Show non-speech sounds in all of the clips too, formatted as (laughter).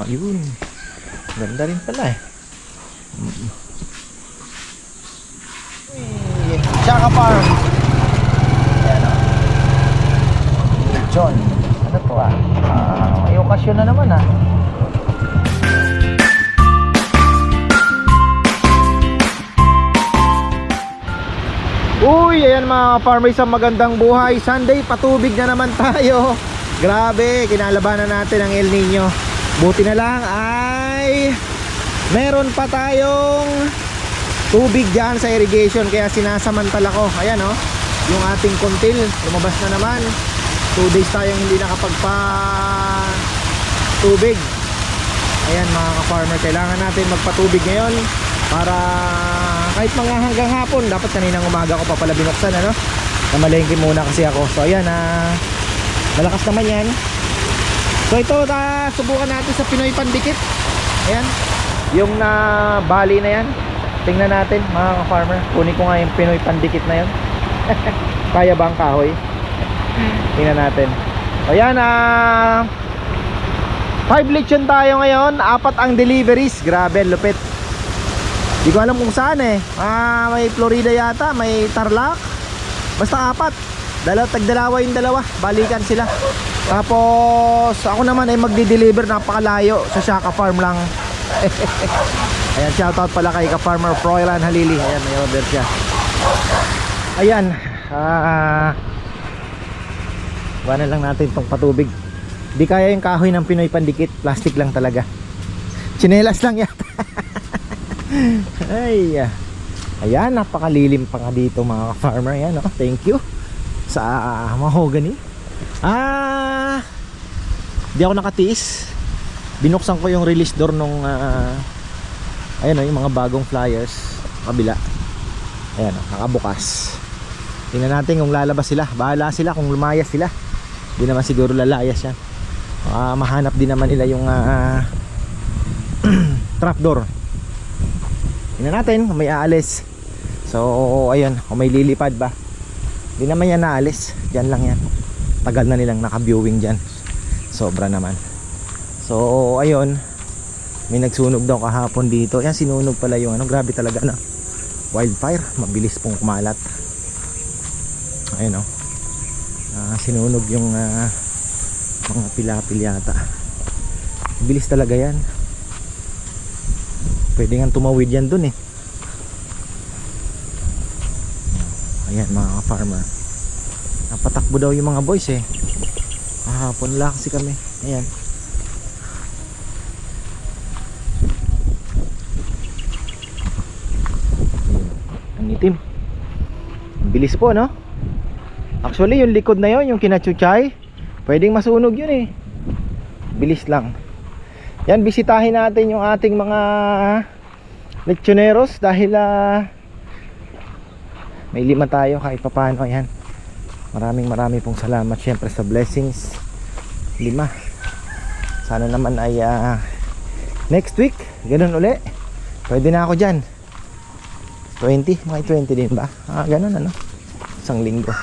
Ayun. Ganda rin pala eh. Chaka Farm. Ayan o. John. Ano to ah? Ah, may okasyon na naman ah. Uy, ayan mga farmers sa magandang buhay. Sunday, patubig na naman tayo. (laughs) Grabe, kinalabanan natin ang El Nino. Buti na lang ay meron pa tayong tubig dyan sa irrigation kaya sinasamantala ko. Ayan oh, yung ating kontil, lumabas na naman. 2 days tayong hindi nakapagpa tubig. Ayan mga ka-farmer, kailangan natin magpatubig ngayon para kahit mga hanggang hapon, dapat kaninang umaga ko pa pala binuksan ano. Namalengke muna kasi ako. So ayan ah, malakas naman yan. So ito, ta, subukan natin sa Pinoy Pandikit. Ayan, yung na bali na yan. Tingnan natin mga ka-farmer. Kunin ko nga yung Pinoy Pandikit na yan. (laughs) Kaya ba ang kahoy? Tingnan natin. Ayan, ah, 5 lechon tayo ngayon. Apat ang deliveries. Grabe, lupit. Di ko alam kung saan eh. Ah, may Florida yata, may Tarlac. Basta apat. Dalaw, tagdalawa yung dalawa. Balikan sila. Tapos ako naman ay magdi-deliver napakalayo sa Shaka Farm lang. (laughs) Ayan, shoutout pala kay ka-farmer Froilan Halili. Ayan, may order siya. Ayan. Ah, Iwanan lang natin tong patubig. Di kaya yung kahoy ng Pinoy pandikit. Plastic lang talaga. Chinelas lang yata. (laughs) Ay. ah. Ayan, napakalilim pa nga dito mga farmer. Ayan, oh, thank you sa ah, mahogany. Ah, di ako nakatiis. Binuksan ko yung release door nung ah, ayan oh, yung mga bagong flyers kabila. Ayan, oh, nakabukas. Tingnan natin kung lalabas sila. Bahala sila kung lumayas sila. Di naman siguro lalayas yan. Ah, mahanap din naman nila yung ah, (clears throat) trapdoor. Tingnan natin kung may aalis. So, ayun, kung may lilipad ba. Hindi naman yan naalis. Diyan lang yan. Tagal na nilang naka-viewing dyan. Sobra naman. So, ayun. May nagsunog daw kahapon dito. Yan, sinunog pala yung ano. Grabe talaga na. Wildfire. Mabilis pong kumalat. Ayun o. Ah, sinunog yung ah, mga pilapil yata. Bilis talaga yan. Pwede nga tumawid yan dun eh. Ayan mga ka-farmer. Napatakbo daw yung mga boys eh. Kahapon lang kasi kami. Ayan. Ang itim. Ang bilis po no? Actually yung likod na yon yung kinachuchay. Pwedeng masunog yun eh. Bilis lang. Yan, bisitahin natin yung ating mga lechoneros dahil ah, may lima tayo kahit papano yan. Maraming maraming pong salamat syempre sa blessings. Lima. Sana naman ay ah, next week, ganun uli. Pwede na ako dyan. 20, mga 20 din ba? Ah, ganun ano. Isang linggo.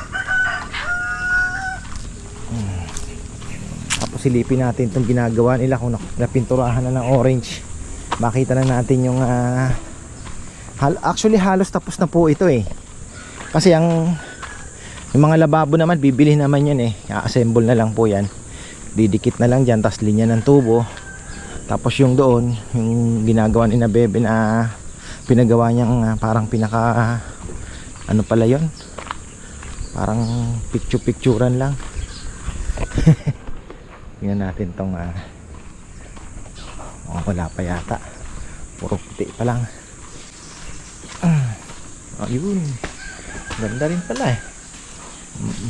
Tapos silipin natin itong ginagawa nila kung napinturahan na ng orange. Makita na natin yung ah, hal- actually halos tapos na po ito eh. Kasi ang yung mga lababo naman bibili naman yan eh. I-assemble na lang po yan. Didikit na lang diyan tas linya ng tubo. Tapos yung doon, yung ginagawa ni na Bebe na pinagawa niyang ah, parang pinaka ano pala yon Parang picture-picturean lang. (laughs) Tingnan natin tong ah, oh, wala pa yata. Puro puti pa lang. (clears throat) Ayun. Ganda rin pala eh. Mm.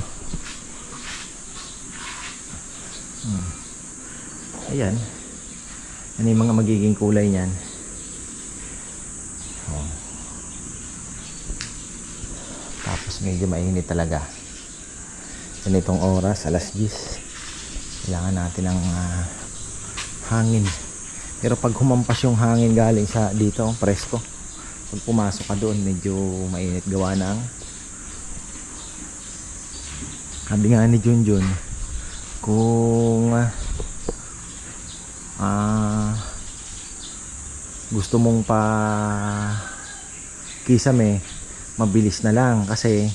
Ayan. Ano yung mga magiging kulay niyan? Oh. Tapos medyo mainit talaga. Ganitong oras, alas 10. Kailangan natin ng ah, hangin. Pero pag humampas yung hangin galing sa dito, presko. Pag pumasok ka doon, medyo mainit gawa ng sabi nga ni Junjun kung ah gusto mong pa kisame, mabilis na lang kasi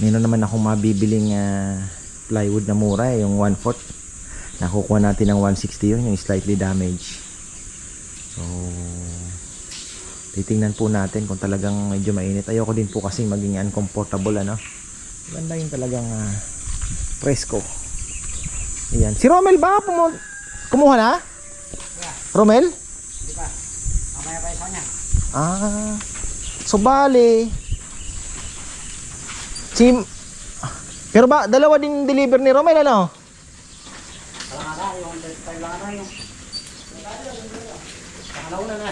meron naman akong mabibiling ah, plywood na mura eh, yung 1/4 nakukuha natin ng 160 yun yung slightly damaged so titingnan po natin kung talagang medyo mainit ayoko din po kasi maging uncomfortable ano ganda yung talagang ah, presko Ayan. si Romel ba pumu- kumuha na? Romel? Mamaya pa isa niya. Ah. So bali. Si Pero ba dalawa din deliver ni Romel ano? Walang ara, yung 135 lang ara yung. Nakalaw na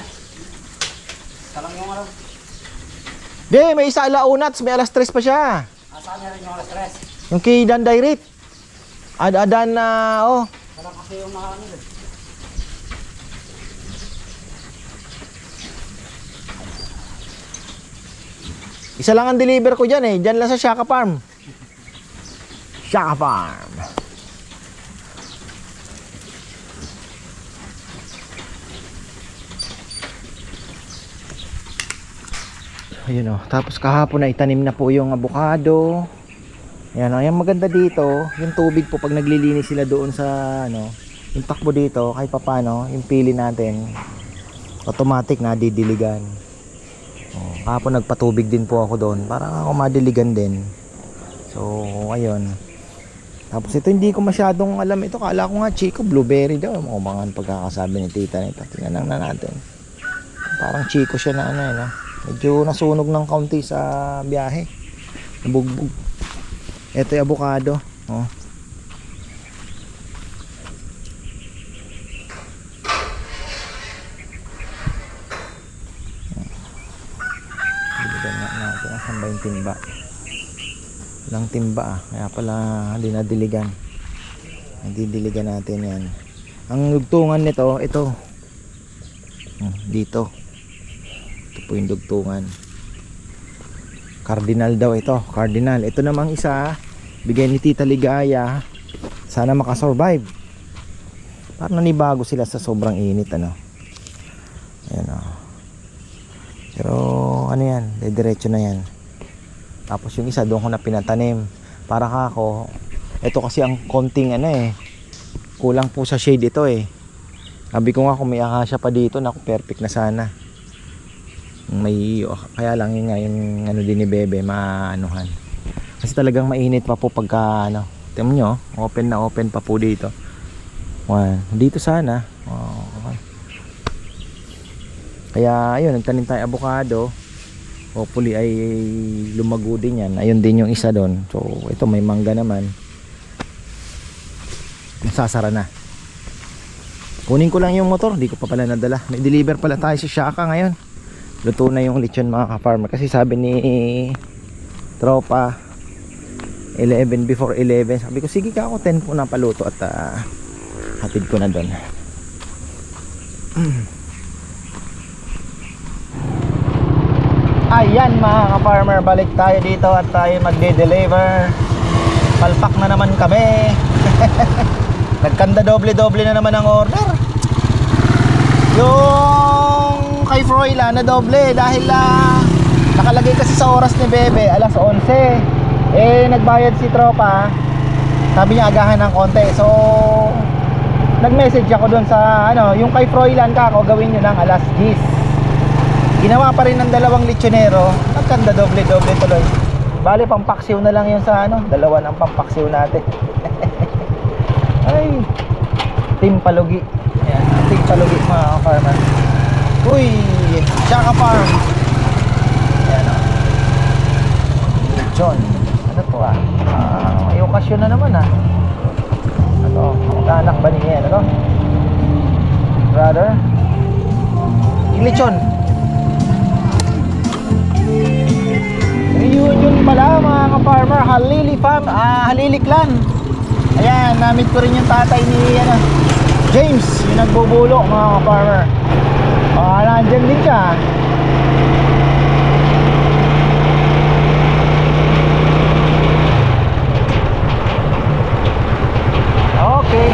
na. Salang yung araw. Di, may isa alauna at may alas 3 pa siya. Asaan niya rin yung alas 3. Yung kay Dan Direct. Ad-adan na oh. Salang kasi yung mga ano eh. Isa lang ang deliver ko diyan eh. Diyan lang sa Shaka Farm. (laughs) Shaka Farm. Ayun oh. Tapos kahapon na itanim na po yung avocado. Ayan oh. Yung maganda dito, yung tubig po pag naglilinis sila doon sa ano, yung takbo dito, kahit papano, yung pili natin, automatic na didiligan. Oh, kahapon nagpatubig din po ako doon para ako madiligan din. So, ayun. Tapos ito hindi ko masyadong alam ito. Kala ko nga chico, blueberry daw. Mga mga pagkakasabi ni tita nito. Tingnan na natin. Parang chico siya na ano eh, no? Medyo nasunog ng kaunti sa biyahe. Nabugbog. Ito yung avocado. Oh. Timba? Walang timba ah. Kaya pala hindi nadiligan. Didiligan natin yan. Ang lugtungan nito, ito. Hmm, Dito. Po yung dugtungan. Cardinal daw ito. Cardinal. Ito namang isa. Bigay ni Tita Ligaya. Sana makasurvive. Parang nanibago sila sa sobrang init ano. Ayan o. Pero ano yan, diretso na yan. Tapos yung isa doon ko na pinatanim. Para ka ako, ito kasi ang konting ano eh. Kulang po sa shade ito eh. Sabi ko nga kung may akasya pa dito, naku perfect na sana. May kaya lang yun yung ano din ni Bebe maanuhan. Kasi talagang mainit pa po pagka ano. Tingnan nyo, open na open pa po dito. One. Dito sana. Oh, okay. Kaya ayun, nagtanim tayo avocado. Hopefully ay lumago din yan. Ayun din yung isa doon. So ito may mangga naman. Sasara na. Kunin ko lang yung motor, di ko pa pala nadala. May deliver pala tayo sa Shaka ngayon. Luto na yung lechon mga ka-farmer kasi sabi ni tropa 11 before 11. Sabi ko sige ka ako 10 po na paluto at ah, hatid ko na doon. (clears throat) Ayan mga ka-farmer, balik tayo dito at tayo magde-deliver. Palpak na naman kami. (laughs) Nagkanda doble-doble na naman ang order. Yung kay Froila na doble dahil ah, nakalagay kasi sa oras ni Bebe alas 11. Eh nagbayad si tropa. Sabi niya agahan ng konti. So nag-message ako doon sa ano, yung kay Froilan ka ako gawin niyo ng alas 10. Ginawa pa rin ng dalawang lechonero. Nagkanda doble-doble tuloy. Bale, pampaksiw na lang yun sa ano. Dalawa ng pampaksiw natin. (laughs) Ay, Team Palugi. Ayan, Team Palugi mga farmer. Uy, Chaka Farm. Ayan o. John. Ano to ah? Ah, may okasyon na naman ah. Ano? Mag-anak ba niya? Ano? Brother? Lechon. Reunion pala mga ka-farmer, Halili Farm, ah, Halili Clan. Ayan, namit ko rin yung tatay ni ano, James, yung nagbubulo mga ka-farmer. Ah, oh, nandiyan din siya. Okay.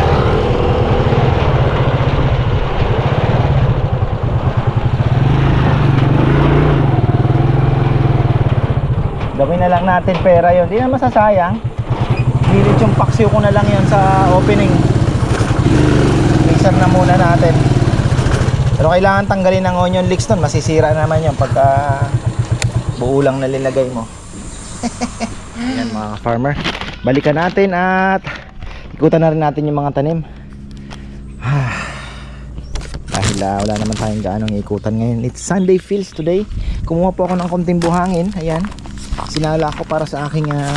Gawin na lang natin pera yon. Hindi na masasayang. Dilit yung paksiw ko na lang yan sa opening. Mixer na muna natin. Pero kailangan tanggalin ng onion leeks nun. Masisira naman yun pagka buo lang na nilagay mo. (laughs) Ayan mga farmer. Balikan natin at ikutan na rin natin yung mga tanim. Dahil ah, wala naman tayong gaanong ikutan ngayon. It's Sunday feels today. Kumuha po ako ng konting buhangin. Ayan. Sinala ko para sa aking ah,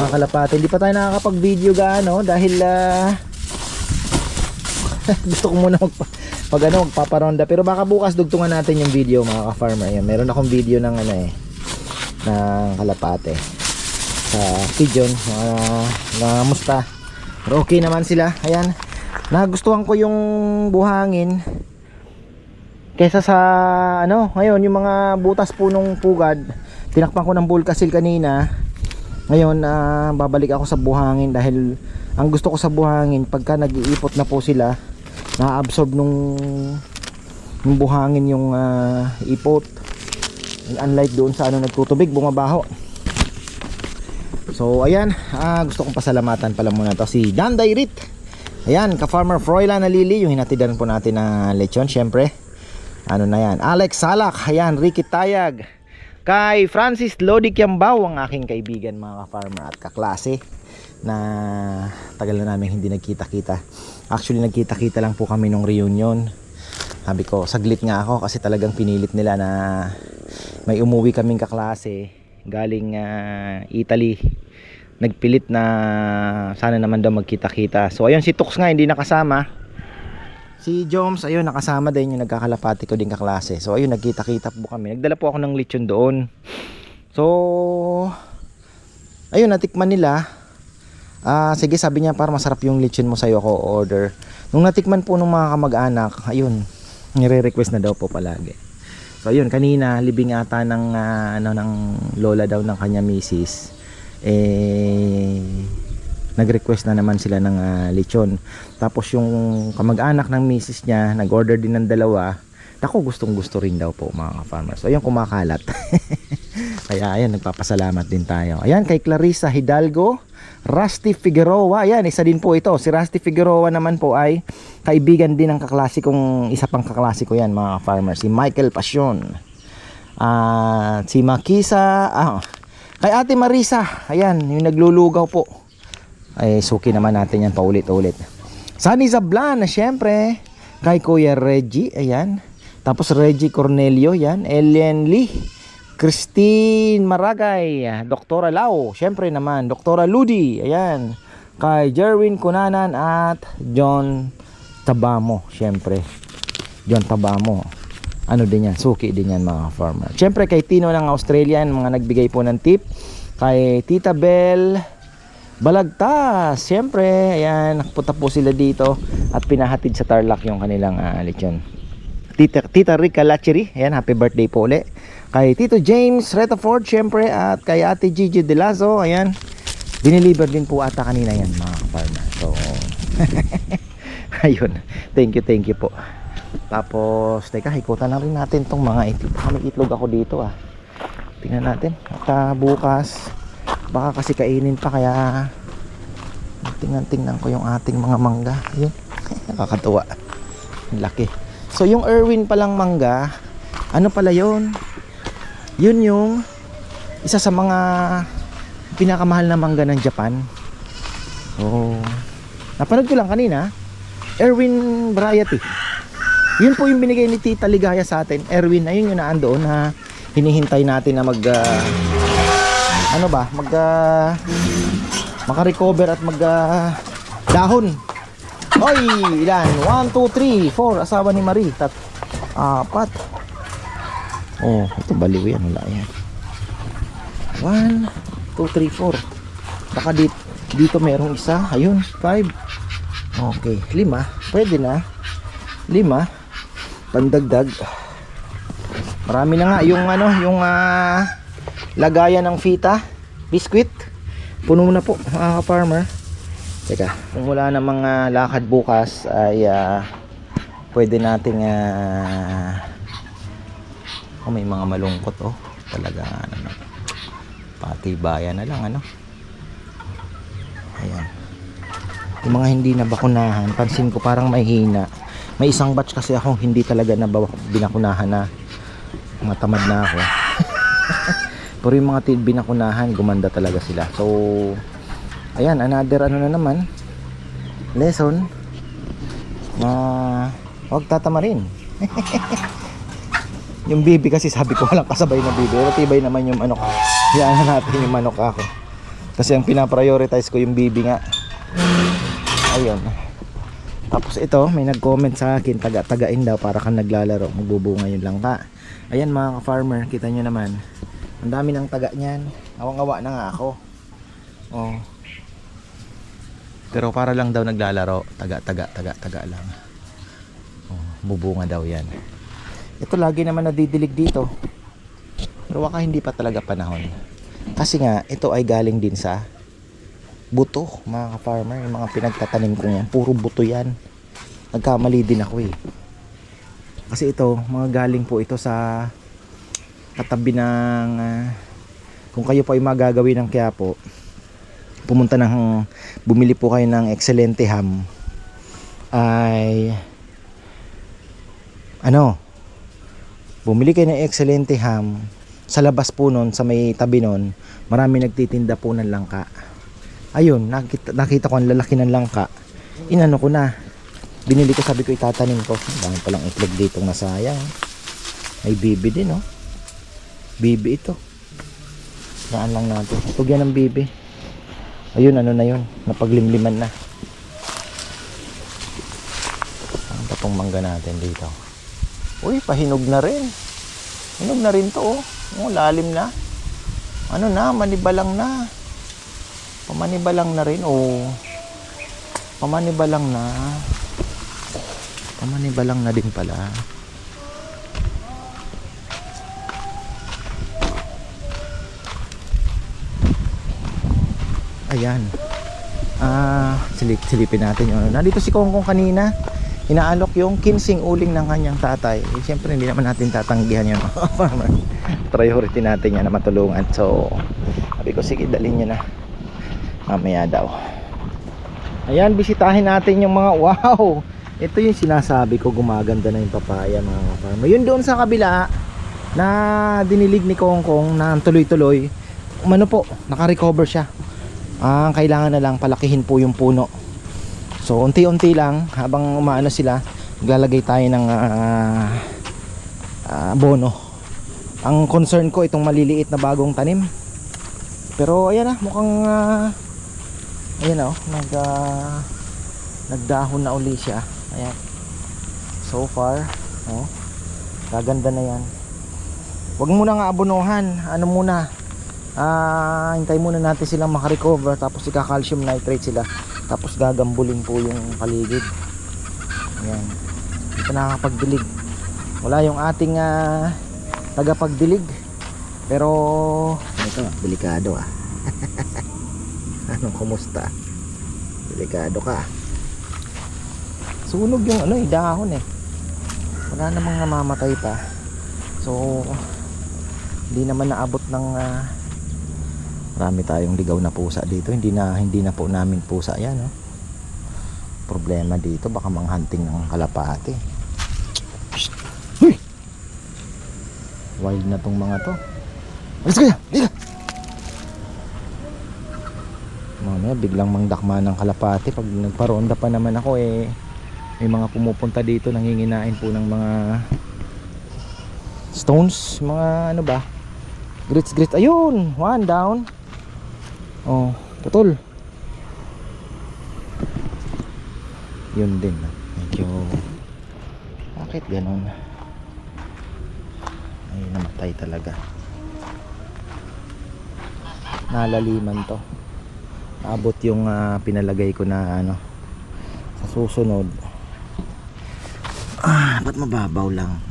mga kalapate. Hindi pa tayo nakakapag-video gaano dahil ah, (laughs) gusto ko muna magpa, pag ano, magpaparonda. Pero baka bukas dugtungan natin yung video mga ka-farmer. Ayan. Meron akong video ng ano eh ng kalapate sa pigeon mga mga musta pero okay naman sila ayan nagustuhan ko yung buhangin kesa sa ano ngayon yung mga butas po nung pugad tinakpan ko ng bulkasil kanina ngayon ah, babalik ako sa buhangin dahil ang gusto ko sa buhangin pagka nag-iipot na po sila na-absorb nung yung buhangin yung ah, ipot. Unlike doon sa ano nagtutubig bumabaho. So ayan. Ah, gusto kong pasalamatan pala muna to si Dan Dairit. Ayan ka farmer Froilan na Lili yung hinatidan po natin na lechon syempre. Ano na yan? Alex Salak. Ayan Ricky Tayag. Kay Francis Lodi Kiambao ang aking kaibigan mga ka-farmer at kaklase na tagal na namin hindi nagkita-kita. Actually nagkita-kita lang po kami nung reunion. Sabi ko saglit nga ako kasi talagang pinilit nila na may umuwi kaming kaklase galing ah, Italy. Nagpilit na sana naman daw magkita-kita. So ayun si Tux nga hindi nakasama. Si Joms ayun nakasama din yung nagkakalapati ko din kaklase. So ayun nagkita-kita po kami. Nagdala po ako ng lechon doon. So ayun natikman nila ah sige sabi niya para masarap yung lechon mo sa'yo ako order nung natikman po ng mga kamag-anak ayun nire-request na daw po palagi So ayun, kanina libing ata ng ah, ano ng lola daw ng kanya misis. Eh nag-request na naman sila ng ah, lechon. Tapos yung kamag-anak ng misis niya, nag-order din ng dalawa. Ako gustong gusto rin daw po mga farmers. So ayun kumakalat. (laughs) Kaya ayan, nagpapasalamat din tayo. Ayan kay Clarissa Hidalgo, Rusty Figueroa. Ayan, isa din po ito. Si Rusty Figueroa naman po ay kaibigan din ng kaklase kong isa pang kaklase ko yan mga farmers. Si Michael Pasyon. At si Makisa. Ah, kay Ate Marisa. Ayan, yung naglulugaw po. Ay, suki naman natin yan paulit-ulit. Sunny Zablan, syempre. Kay Kuya Reggie. Ayan. Tapos Reggie Cornelio. Yan. Ellen Lee. Christine Maragay, Doktora Lau, syempre naman, Doktora Ludi, ayan, kay Jerwin Kunanan at John Tabamo, syempre, John Tabamo, ano din yan, suki din yan mga farmer. Syempre kay Tino ng Australian, mga nagbigay po ng tip, kay Tita Bell, Balagtas, syempre, ayan, nakapunta po sila dito at pinahatid sa Tarlac yung kanilang uh, lechon. Tita, Tita Rica Lacheri, ayan, happy birthday po ulit kay Tito James Retaford syempre at kay Ate Gigi De Lazo ayan. Dineliver din po ata kanina yan mga farmer so (laughs) ayun. Thank you thank you po. Tapos teka ikutan na rin natin tong mga itlog. Baka may itlog ako dito ah. Tingnan natin. At ah, bukas baka kasi kainin pa kaya tingnan tingnan ko yung ating mga mangga. Yun (laughs) nakakatuwa. Laki. So yung Erwin palang mangga ano pala yun yun yung isa sa mga pinakamahal na mangga ng Japan. So napanood ko lang kanina Erwin Variety. Yun po yung binigay ni Tita Ligaya sa atin. Erwin ayun yung naan doon na hinihintay natin na mag ah, ano ba mag uh, makarecover at mag ah, dahon. Oy, ilan? 1, 2, 3, 4 Asawa ni Marie Tat Apat Oh, ito baliw yan. Wala yan. 1, 2, 3, 4. Baka dito, dito merong isa. Ayun, 5. Okay, 5. Pwede na. 5. Pandagdag. Marami na nga yung ano, yung ah, lagayan ng fita. Biscuit. Puno na po, mga farmer Teka, kung wala na mga lakad bukas ay ah, pwede nating ah, Oh, may mga malungkot oh. Talaga ano na. Pa Atibayan na lang ano. Ayan. Yung mga hindi na bakunahan, pansin ko parang mahina. May isang batch kasi akong hindi talaga na binakunahan na mga tamad na ako. (laughs) Pero yung mga binakunahan, gumanda talaga sila. So, ayan, another ano na naman. Lesson. Na huwag tatamarin. (laughs) yung bibi kasi sabi ko (laughs) walang kasabay na bibi. Pero tibay naman yung manok. Hayaan na natin yung manok ako. Kasi ang pinaprioritize ko yung bibi nga. Ayun. Tapos ito, may nag-comment sa akin, taga-tagain daw para kang naglalaro, magbubunga yun lang ka. Ayan mga ka-farmer, kita nyo naman. Ang dami ng taga niyan. Awang-awa na nga ako. Oh. Pero para lang daw naglalaro, taga-taga, taga-taga lang. Oh, bubunga daw yan. Ito lagi naman nadidilig dito. Pero baka hindi pa talaga panahon. Kasi nga, ito ay galing din sa buto, mga ka-farmer. Yung mga pinagtatanim ko yan, puro buto yan. Nagkamali din ako eh. Kasi ito, mga galing po ito sa katabi ng ah, kung kayo po ay magagawin ng Quiapo pumunta ng bumili po kayo ng excelente ham ay ano bumili kayo ng excelente ham. Sa labas po nun sa may tabi nun marami nagtitinda po ng langka. Ayun nakita, nakita ko ang lalaki ng langka. Inano ko na. Binili ko sabi ko itatanim ko. Dami palang itlog dito nasayang may bibi din oh. Bibi ito. Daan lang natin. Ito yan ang bibi. Ayun ano na yun? Napaglimliman na. Ang tapong mangga natin dito uy pahinog na rin. Hinog na rin to oh, oh lalim na. Ano na manibalang na. Pamanibalang na rin oh. Pamanibalang na. Pamanibalang na din pala. Ayan. Ah, silip silipin natin yung ano. Nandito si Kongkong kanina. Inaalok yung kinsing uling ng kanyang tatay. Eh, Siyempre hindi naman natin tatanggihan yun. Farmer. (laughs) Priority natin yan na matulungan. So, sabi ko sige dalhin nyo na. Mamaya daw. Ayan, bisitahin natin yung mga wow. Ito yung sinasabi ko gumaganda na yung papaya mga farmer. Yun doon sa kabila na dinilig ni Kongkong na tuloy-tuloy. Umano po, naka-recover siya. Ah, ang kailangan na lang palakihin po yung puno. So unti-unti lang habang umaano sila, maglalagay tayo ng ah, ah, bono. Ang concern ko itong maliliit na bagong tanim. Pero ayan na, mukhang ah, ayan oh, nag ah, nagdahon na uli siya. Ayan. So far, oh. Gaganda na 'yan. Huwag muna nga abonohan. Ano muna? ah hintay muna natin silang makarecover tapos ika-calcium nitrate sila tapos gagambulin po yung paligid. Hindi pa nakakapagdilig. Wala yung ating ah, tagapagdilig. Pero ito delikado ah. (laughs) Anong kumusta? Delikado ka sunog yung ano eh dahon eh. Wala namang namamatay pa. So hindi naman naabot ng ah, marami tayong ligaw na pusa dito. Hindi na hindi na po namin pusa yan no? problema dito baka manghunting ng kalapate! Huy! wild na tong mga to. Alis ka dito mamaya biglang mangdakma ng kalapate. Pag nagparonda pa naman ako eh may mga pumupunta dito nanginginain po ng mga stones mga ano ba? Grits grits. Ayun! One down Oh, putol. Yun din. Medyo Bakit ganun? Ay, namatay talaga. Nalaliman to. Abot yung ah, pinalagay ko na ano sa susunod. Ah, ba't mababaw lang?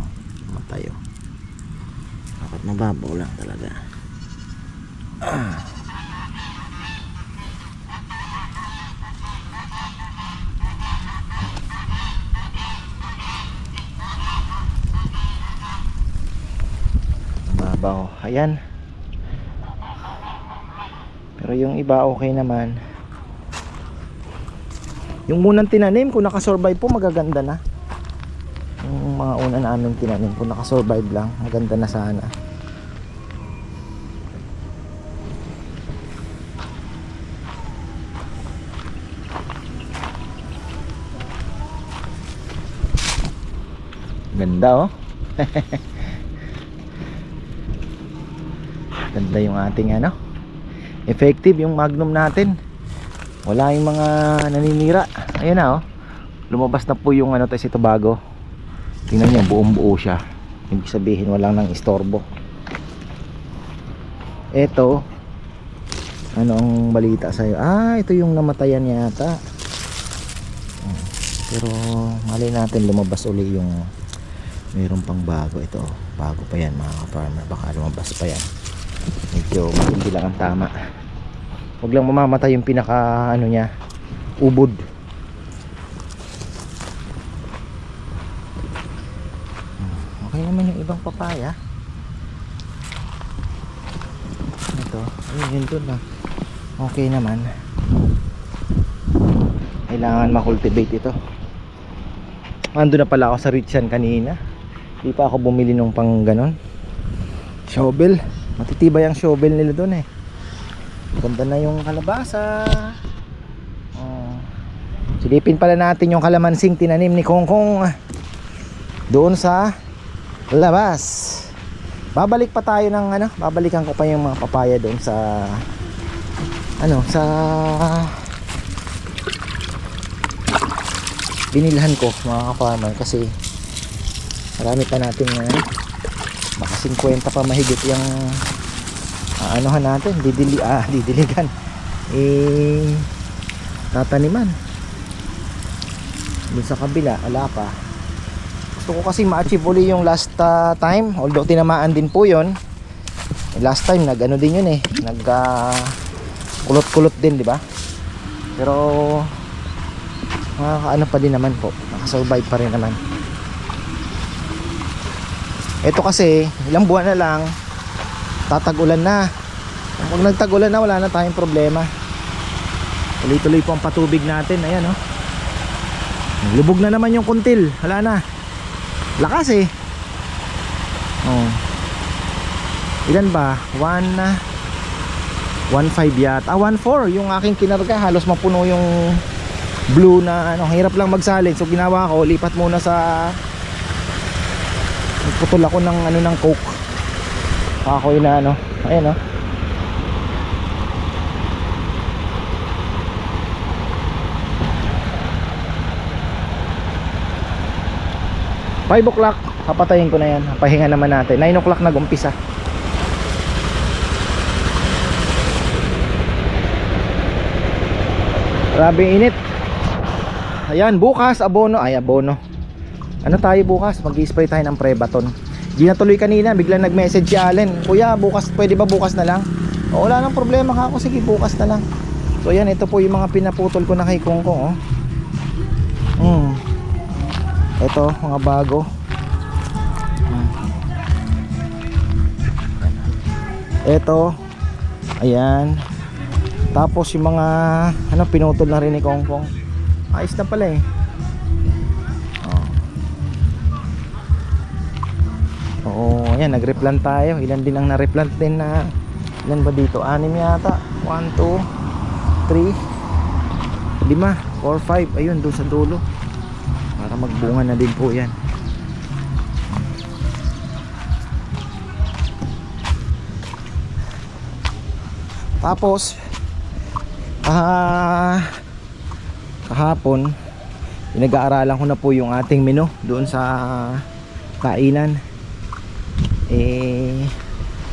Matay oh. Dapat mababaw lang talaga. Ah. Mabaw. Ayan. Pero yung iba okay naman. Yung unang tinanim, kung nakasurvive po, magaganda na. Yung mga una namin tinanim, kung nakasurvive lang, maganda na sana. Ganda oh. (laughs) Ganda yung ating ano. Effective yung magnum natin. Wala yung mga naninira. Ayan na oh. Lumabas na po yung ano tayo ito bago. Tingnan niyo buong buo siya. Ibig sabihin walang nang istorbo. Ito ano ang balita sa'yo? Ah, ito yung namatayan yata. Pero mali natin lumabas uli yung Meron pang bago ito. Bago pa yan mga farmer Baka lumabas pa yan. Medyo matindi lang ang tama. Huwag lang mamamatay yung pinaka ano niya. Ubod. Hmm, Okay naman yung ibang papaya. Ito. Ayun yun dun ah. Okay naman. Kailangan makultivate ito. Ando na pala ako sa Richan kanina. Di pa ako bumili nung pang ganon. Shovel. Matitibay ang shovel nila doon eh. Ganda na yung kalabasa. Oh. Silipin pala natin yung kalamansing tinanim ni Kong Kong doon sa labas. Babalik pa tayo ng ano, babalikan ko pa yung mga papaya doon sa ano, sa binilhan ko mga ka-farmer kasi marami pa natin uh, baka 50 pa mahigit yung uh, anuhan natin didili, ah, (laughs) didiligan. Eh tataniman. Dun sa kabila wala pa. Gusto ko kasi ma-achieve uli yung last uh, time although tinamaan din po yon last time nag ano din yun eh nag uh, kulot kulot din di ba? Pero ano pa din naman po nakasurvive pa rin naman ito kasi ilang buwan na lang tatagulan na. Pag nagtagulan na wala na tayong problema. Tuloy tuloy po ang patubig natin ayan oh. Lubog na naman yung kuntil wala na. Lakas eh. Oh. ilan ba? 1 1.5 yata. Ah 1.4 yung aking kinarga halos mapuno yung blue na ano hirap lang magsalin so ginawa ko lipat muna sa nagputol ako ng ano ng coke. Kakoy na ano ayan oh. 5 o'clock papatayin ko na yan. Pahinga naman natin. 9 o'clock nag-umpisa. Grabe init. Ayan bukas abono. Ay abono ano tayo bukas? Mag spray tayo ng prebaton. Di natuloy kanina biglang nag message si Allen. Kuya bukas pwede ba bukas na lang? O, wala nang problema ka ako. Sige bukas na lang. So ayan ito po yung mga pinaputol ko na kay Kong Kong oh. hmm. ito mga bago. Hmm. ito. Ayan. Tapos yung mga ano pinutol na rin ni Kong Kong. Ayos na pala eh ayan, nag-replant tayo. Ilan din ang na-replant din na ilan ba dito? Anim yata. 1, 2, 3, 5, 4, 5. Ayun, doon sa dulo. Para magbunga na din po yan. Tapos, ah, kahapon, pinag-aaralan ko na po yung ating menu doon sa kainan eh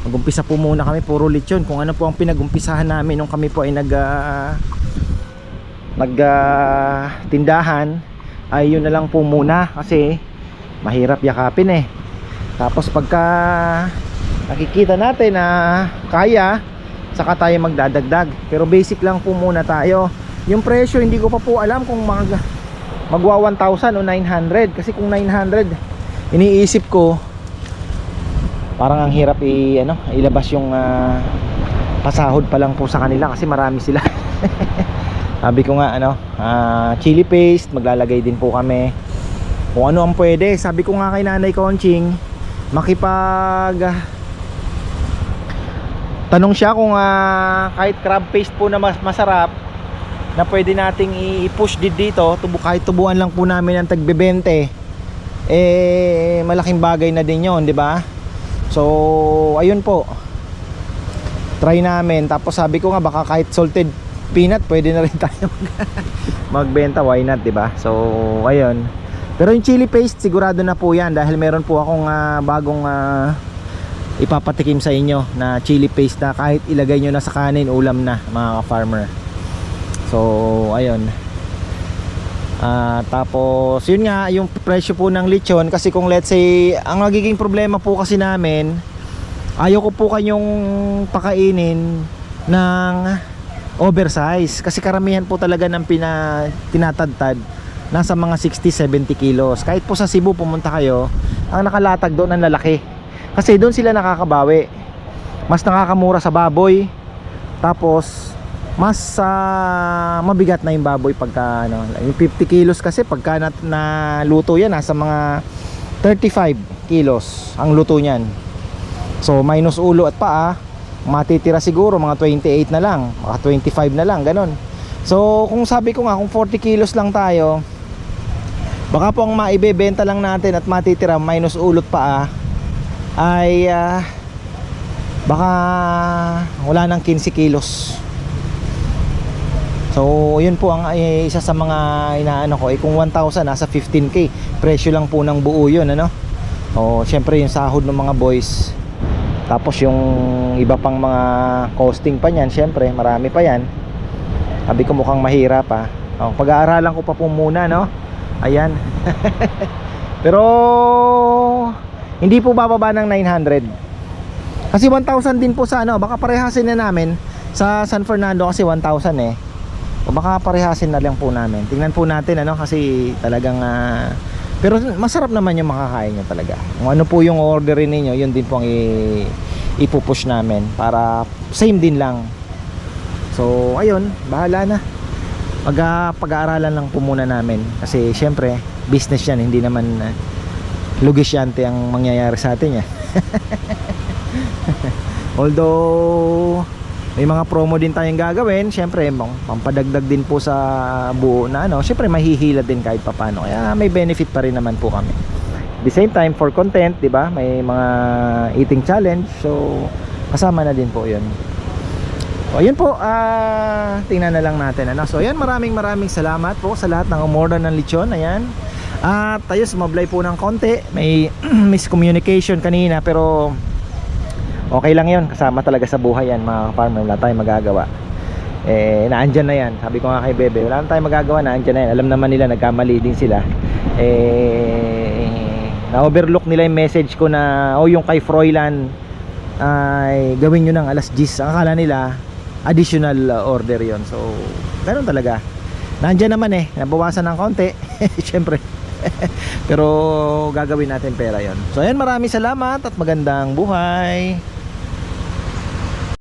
magumpisa po muna kami puro lechon. Kung ano po ang pinagumpisahan namin nung kami po ay nag uh, nag ah, tindahan ay yun na lang po muna kasi mahirap yakapin eh. Tapos pagka nakikita natin na kaya saka tayo magdadagdag. Pero basic lang po muna tayo. Yung presyo hindi ko pa po alam kung mag magwa 1,000 o 900 kasi kung 900 iniisip ko parang ang hirap i ano ilabas yung uh, pasahod pa lang po sa kanila kasi marami sila. (laughs) Sabi ko nga ano ah, chili paste maglalagay din po kami. Kung ano ang pwede. Sabi ko nga kay nanay Conching makipag ah, tanong siya kung ah, kahit crab paste po na mas masarap na pwede nating i-push dito. Tubo, kahit tubuan lang po namin ng tagbebente eh malaking bagay na din yon di ba so ayun po. Try namin. Tapos sabi ko nga baka kahit salted peanut pwede na rin (laughs) tayo mag- magbenta. Why not di ba? So ayun. Pero yung chili paste sigurado na po yan. Dahil meron po akong ah, bagong ah, ipapatikim sa inyo na chili paste na kahit ilagay nyo na sa kanin ulam na mga farmer so ayun Ah, tapos yun nga yung presyo po ng lechon kasi kung let's say ang magiging problema po kasi namin ayaw ko po kanyong pakainin ng oversize. Kasi karamihan po talaga ng pina, tinatadtad nasa mga 60-70 kilos. Kahit po sa Cebu pumunta kayo ang nakalatag doon ang lalaki. Kasi doon sila nakakabawi. Mas nakakamura sa baboy. Tapos mas ah, mabigat na yung baboy pagka ano, yung 50 kilos kasi pagka na, na luto yan nasa mga 35 kilos ang luto niyan. So minus ulo at paa matitira siguro mga 28 na lang mga 25 na lang ganon so kung sabi ko nga kung 40 kilos lang tayo baka po ang maibebenta lang natin at matitira minus ulot paa ay ah, baka wala nang 15 kilos So, yun po ang eh, isa sa mga inaano ko. Eh, kung 1,000, nasa 15k. Presyo lang po ng buo yun, ano? O, syempre yung sahod ng mga boys. Tapos yung iba pang mga costing pa niyan, syempre, marami pa yan. Sabi ko mukhang mahirap pa. O, pag-aaralan ko pa po muna, no? Ayan. (laughs) Pero, hindi po bababa ng 900. Kasi 1,000 din po sa ano, baka parehasin na namin sa San Fernando kasi 1,000 eh. O baka parehasin na lang po namin. Tingnan po natin ano kasi talagang ah, pero masarap naman yung makakain nyo talaga. Kung ano po yung orderin ninyo, yun din po ang i- ipupush namin para same din lang. So, ayun, bahala na. Pag ah, pag-aaralan lang po muna namin kasi syempre, business yan, hindi naman uh, lugisyante ang mangyayari sa atin yan. (laughs) Although may mga promo din tayong gagawin, syempre pam- pampadagdag din po sa buo na ano, syempre mahihila din kahit papano. Kaya may benefit pa rin naman po kami. The same time for content, 'di ba? May mga eating challenge. So kasama na din po 'yun. O yun po, ah tingnan na lang natin ano. So ayan, maraming maraming salamat po sa lahat ng umorder ng lechon. Ayan. At tayo sumablay po ng konti. May (clears throat) miscommunication kanina pero okay lang yun kasama talaga sa buhay yan mga farmer wala tayong magagawa. Eh naandyan na yan. Sabi ko nga kay Bebe wala tayong magagawa naandyan na yan. Alam naman nila nagkamali din sila. Eh na overlook nila yung message ko na oh yung kay Froilan ay gawin nyo ng alas 10 ang akala nila additional order yon so ganun talaga. Nandyan naman eh nabawasan ng konti. (laughs) Syempre (laughs) pero gagawin natin pera yon so ayan maraming salamat at magandang buhay